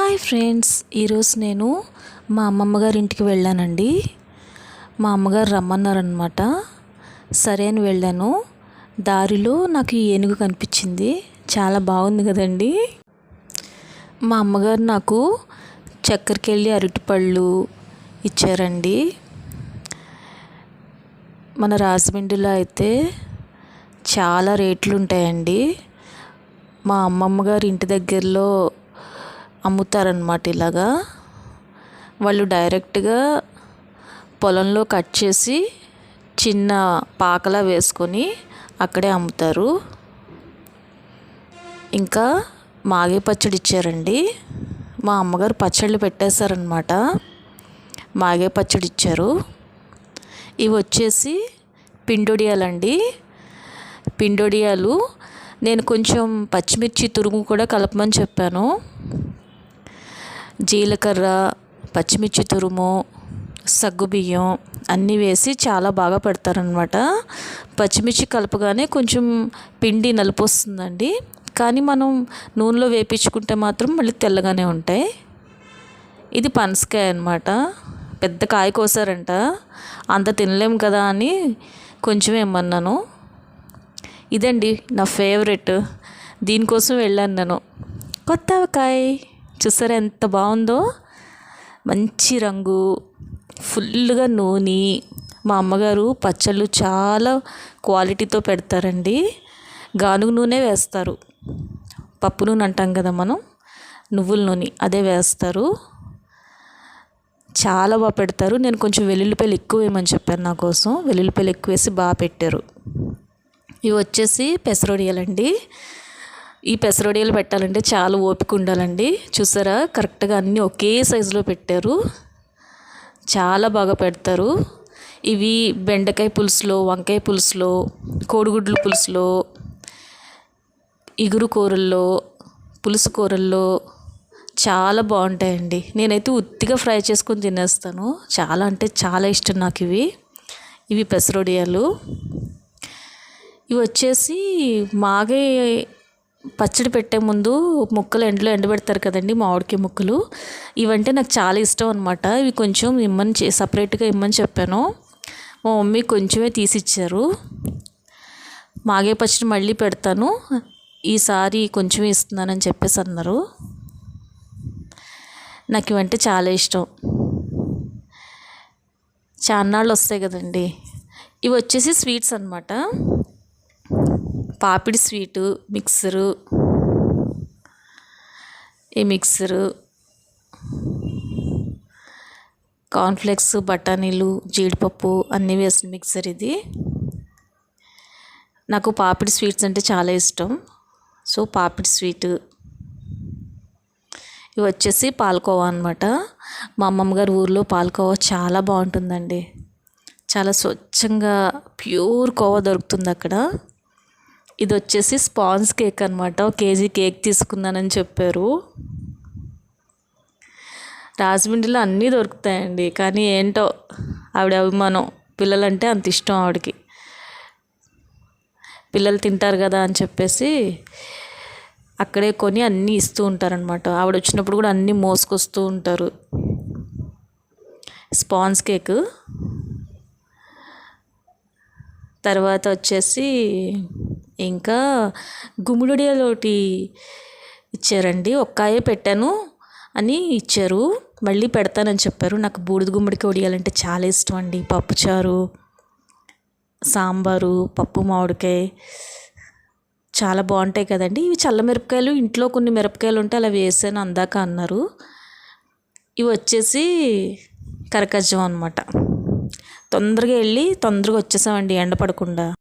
Hi friends ఈరోజు నేను మా అమ్మమ్మ గారి ఇంటికి వెళ్ళానండి. మా అమ్మగారు రమ్మన్నారనమాట సరే అని వెళ్ళాను. దారిలో నాకు ఈ ఏనుగు కనిపించింది. చాలా బాగుంది కదండి. మా అమ్మగారు నాకు చక్కెరకెళ్ళి అరటిపళ్ళు ఇచ్చారండి. మన రాజమండ్రిలో అయితే చాలా రేట్లు ఉంటాయండి మా అమ్మమ్మ గారి ఇంటి దగ్గరలో అమ్ముతారనమాట ఇలాగా. వాళ్ళు డైరెక్ట్గా పొలంలో కట్ చేసి చిన్న పాకలా వేసుకొని అక్కడే అమ్ముతారు. ఇంకా మాగే పచ్చడి ఇచ్చారండి. మా అమ్మగారు పచ్చళ్ళు పెట్టేశారనమాట మాగే పచ్చడి ఇచ్చారు. ఇవి వచ్చేసి పిండొడియాలండి. పిండొడియాలు నేను కొంచెం పచ్చిమిర్చి తురుము కూడా కలపమని చెప్పాను. జీలకర్ర పచ్చిమిర్చి తురుము సగ్గుబియ్యం అన్నీ వేసి చాలా బాగా పెడతారనమాట పచ్చిమిర్చి కలపగానే కొంచెం పిండి నలుపు వస్తుందండి కానీ మనం నూనెలో వేపించుకుంటే మాత్రం మళ్ళీ తెల్లగానే ఉంటాయి. ఇది పనసకాయ అనమాట పెద్ద కాయ కోసారంట. అంత తినలేము కదా అని కొంచెం ఏమన్నాను. ఇదండి నా ఫేవరెట్. దీనికోసం వెళ్ళాను నేను. కొత్త కాయ చూసారా ఎంత బాగుందో? మంచి రంగు ఫుల్గా నూనె. మా అమ్మగారు పచ్చళ్ళు చాలా క్వాలిటీతో పెడతారండి. గానుగ నూనె వేస్తారు. పప్పు నూనె అంటాం కదా మనం? నువ్వుల నూనె అదే వేస్తారు. చాలా బాగా పెడతారు. నేను కొంచెం వెల్లుల్లిపాయలు ఎక్కువ వేయమని చెప్పాను నా కోసం. వెల్లుల్లిపాయలు ఎక్కువ వేసి బాగా పెట్టారు. ఇవి వచ్చేసి పెసరొడియాలండి. ఈ పెసరొడియాలు పెట్టాలంటే చాలా ఓపిక ఉండాలండి. చూసారా? కరెక్ట్గా అన్నీ ఒకే సైజులో పెట్టారు. చాలా బాగా పెడతారు. ఇవి బెండకాయ పులుసులో వంకాయ పులుసులో కోడిగుడ్ల పులుసులో ఇగురు కూరల్లో పులుసు కూరల్లో చాలా బాగుంటాయండి. నేనైతే ఉత్తిగా ఫ్రై చేసుకొని తినేస్తాను. చాలా అంటే చాలా ఇష్టం నాకు ఇవి. ఇవి పెసరొడియాలు. ఇవి వచ్చేసి మాగే పచ్చడి పెట్టే ముందు ముక్కలు ఎండలో ఎండబెడతారు కదండి మామిడికాయ ముక్కలు. ఇవంటే నాకు చాలా ఇష్టం అనమాట ఇవి కొంచెం ఇమ్మని సపరేట్గా ఇమ్మని చెప్పాను. మా మమ్మీ కొంచెమే తీసిచ్చారు. మాగే పచ్చడి మళ్ళీ పెడతాను. ఈసారి కొంచెం ఇస్తున్నానని చెప్పేసి అన్నారు. నాకు ఇవంటే చాలా ఇష్టం. చాన్నాళ్ళు వస్తాయి కదండి. ఇవి వచ్చేసి స్వీట్స్ అనమాట పాపిడి స్వీటు మిక్సరు. ఈ మిక్సరు. కార్న్ఫ్లెక్స్ బఠానీలు జీడిపప్పు అన్నీ వేసిన మిక్సర్ ఇది. నాకు పాపిడి స్వీట్స్ అంటే చాలా ఇష్టం. సో పాపిడి స్వీట్. ఇవి వచ్చేసి పాలకోవా అనమాట మా అమ్మమ్మ గారి ఊర్లో పాలకోవా చాలా బాగుంటుందండి. చాలా స్వచ్ఛంగా ప్యూర్ కోవా దొరుకుతుంది అక్కడ. ఇది వచ్చేసి స్పాన్స్ కేక్ అనమాట ఒక కేజీ కేక్ తీసుకున్నానని చెప్పారు. రాజమండ్రిలో అన్నీ దొరుకుతాయండి. కానీ ఏంటో ఆవిడ అభిమానం. పిల్లలంటే అంత ఇష్టం ఆవిడకి. పిల్లలు తింటారు కదా అని చెప్పేసి అక్కడే కొని అన్నీ ఇస్తూ ఉంటారనమాట ఆవిడ వచ్చినప్పుడు కూడా అన్నీ మోసుకొస్తూ ఉంటారు. Sponge cake. తర్వాత వచ్చేసి ఇంకా గుమ్మడిలోటి ఇచ్చారండి. ఒక్కాయే పెట్టాను అని ఇచ్చారు. మళ్ళీ పెడతానని చెప్పారు. నాకు బూడిద గుమ్మడికి వడియాలంటే చాలా ఇష్టం అండి. పప్పుచారు సాంబారు పప్పు మామిడికాయ చాలా బాగుంటాయి కదండి. ఇవి చల్ల మిరపకాయలు ఇంట్లో కొన్ని మిరపకాయలు ఉంటే అలా వేసాను అందాక అన్నారు. ఇవి వచ్చేసి కరకజ్జం అనమాట తొందరగా వెళ్ళి తొందరగా వచ్చేసామండి ఎండ పడకుండా.